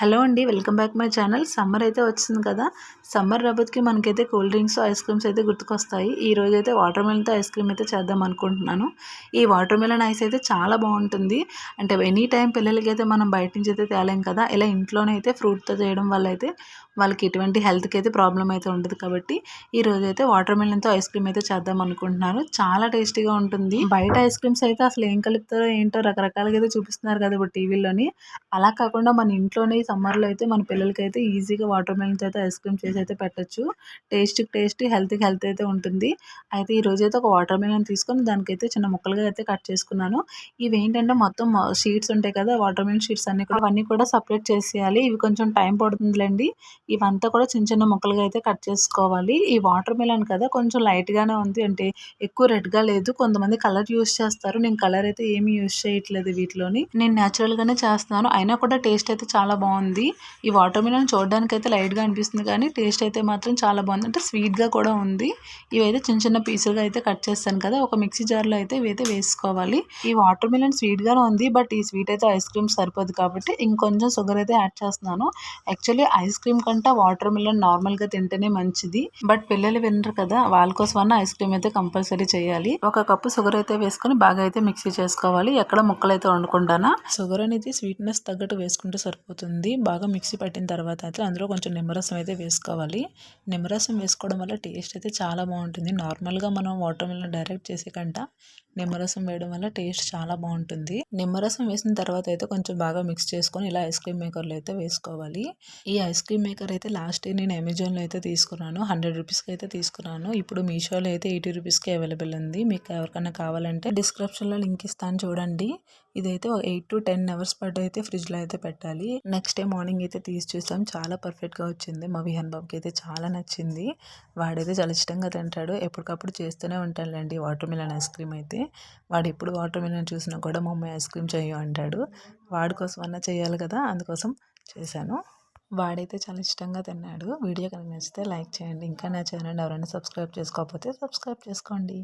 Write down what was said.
Hello అండి welcome back my channel. Summer అయితే వచ్చింది కదా. సమ్మర్ రబత్కి మనకైతే కూల్ డ్రింక్స్ ఐస్ క్రీమ్స్ అయితే గుర్తుకొస్తాయి. ఈ రోజు అయితే వాటర్ మెలన్తో ఐస్ క్రీమ్ అయితే చేద్దాం అనుకుంటున్నాను. ఈ వాటర్ మెలన్ ఐస్ అయితే చాలా బాగుంటుంది. అంటే ఎనీ టైం పిల్లలకి అయితే మనం బయట నుంచి అయితే తేలేం కదా. ఇలా ఇంట్లోనే అయితే ఫ్రూట్తో చేయడం వల్ల అయితే వాళ్ళకి ఎటువంటి హెల్త్కి అయితే ప్రాబ్లం అయితే ఉండదు కాబట్టి ఈ రోజు అయితే వాటర్ మిలన్తో ఐస్ క్రీమ్ అయితే చేద్దాం అనుకుంటున్నాను చాలా టేస్టీగా ఉంటుంది. బయట ఐస్ క్రీమ్స్ అయితే అసలు ఏం కలుపుతారో ఏంటో రకరకాలుగా అయితే చూపిస్తున్నారు కదా ఇప్పుడు టీవీలోని అలా కాకుండా మన ఇంట్లోనే సమ్మర్లో అయితే మన పిల్లలకి అయితే ఈజీగా వాటర్ మిలన్తో అయితే ఐస్ క్రీమ్ చేసి అయితే పెట్టచ్చు. టేస్ట్కి టేస్ట్ హెల్త్కి హెల్త్ అయితే ఉంటుంది. అయితే ఈ రోజు అయితే ఒక వాటర్ మిలన్ తీసుకొని దానికైతే చిన్న ముక్కలుగా అయితే కట్ చేసుకున్నాను. ఇవి ఏంటంటే మొత్తం షీట్స్ ఉంటాయి కదా వాటర్ మిలన్ షీట్స్ అన్ని కూడా అవన్నీ కూడా సపరేట్ చేసేయాలి. ఇవి కొంచెం టైం పడుతుందిలేండి. ఇవంతా కూడా చిన్న చిన్న ముక్కలుగా అయితే కట్ చేసుకోవాలి. ఈ వాటర్ మిలన్ కదా కొంచెం లైట్గానే ఉంది అంటే ఎక్కువ రెడ్గా లేదు. కొంతమంది కలర్ యూస్ చేస్తారు. నేను కలర్ అయితే ఏమీ యూస్ చేయట్లేదు వీటిలోని. నేను న్యాచురల్గానే చేస్తున్నాను. అయినా కూడా టేస్ట్ అయితే చాలా బాగుంది. ఈ వాటర్ మిలన్ చూడడానికి అయితే లైట్గా అనిపిస్తుంది కానీ టేస్ట్ అయితే మాత్రం చాలా బాగుంది. అంటే స్వీట్గా కూడా ఉంది. ఇవైతే చిన్న చిన్న పీసులుగా అయితే కట్ చేస్తాను కదా. ఒక మిక్సీ జార్లో అయితే ఇవైతే వేసుకోవాలి. ఈ వాటర్ మిలన్ స్వీట్గానే ఉంది. బట్ ఈ స్వీట్ అయితే ఐస్ క్రీమ్ సరిపోదు కాబట్టి ఇంకొంచెం షుగర్ అయితే యాడ్ చేస్తున్నాను. యాక్చువల్లీ ఐస్ క్రీమ్ కంటే వాటర్ మిలన్ నార్మల్గా తింటేనే మంచిది. బట్ పిల్లలు వినరు కదా వాళ్ళ కోసం అన్న ఐస్ క్రీమ్ అయితే కంపల్సరీ చేయాలి. ఒక కప్పు షుగర్ అయితే వేసుకొని బాగా అయితే మిక్సీ చేసుకోవాలి. ఎక్కడ ముక్కలు అయితే వండుకుంటానా? షుగర్ అనేది స్వీట్నెస్ తగ్గట్టు వేసుకుంటే సరిపోతుంది. బాగా మిక్సీ పట్టిన తర్వాత అయితే అందులో కొంచెం నిమ్మరసం అయితే వేసుకోవాలి. నిమ్మరసం వేసుకోవడం వల్ల టేస్ట్ అయితే చాలా బాగుంటుంది. నార్మల్గా మనం వాటర్ మిలన్ డైరెక్ట్ చేసే కంట నిమ్మరసం వేయడం వల్ల టేస్ట్ చాలా బాగుంటుంది. నిమ్మరసం వేసిన తర్వాత అయితే కొంచెం బాగా మిక్స్ చేసుకొని ఇలా ఐస్ క్రీమ్ మేకర్లో అయితే వేసుకోవాలి. ఈ ఐస్ క్రీమ్ మేకర్ అయితే లాస్ట్ ఇయర్ నేను అమెజాన్లో అయితే తీసుకున్నాను. హండ్రెడ్ రూపీస్కి అయితే తీసుకున్నాను. ఇప్పుడు మీషోలో అయితే ఎయిటీ రూపీస్కి అవైలబుల్ ఉంది. మీకు ఎవరికైనా కావాలంటే డిస్క్రిప్షన్లో లింక్ ఇస్తాను చూడండి. ఇదైతే ఒక ఎయిట్ టు టెన్ అవర్స్ పాటు అయితే ఫ్రిడ్జ్లో అయితే పెట్టాలి. నెక్స్ట్ డే మార్నింగ్ అయితే తీసి చూసాం. చాలా పర్ఫెక్ట్గా వచ్చింది. మా విహాన్ బాబుకి అయితే చాలా నచ్చింది. వాడైతే చాలా ఇష్టంగా తింటాడు. ఎప్పటికప్పుడు చేస్తూనే ఉంటానులేండి వాటర్ మిలన్ ఐస్ క్రీమ్ అయితే. వాడు ఎప్పుడు వాటర్ మిలన్ చూసినా కూడా మమ్మీ ఐస్ క్రీమ్ చేయు అంటాడు. వాడి కోసం అన్నా చేయాలి కదా? అందుకోసం చేశాను. వాడైతే చాలా ఇష్టంగా తిన్నాడు. వీడియో కనుక నచ్చితే లైక్ చేయండి. ఇంకా నా ఛానల్ ఎవరైనా సబ్స్క్రైబ్ చేసుకోకపోతే సబ్స్క్రైబ్ చేసుకోండి.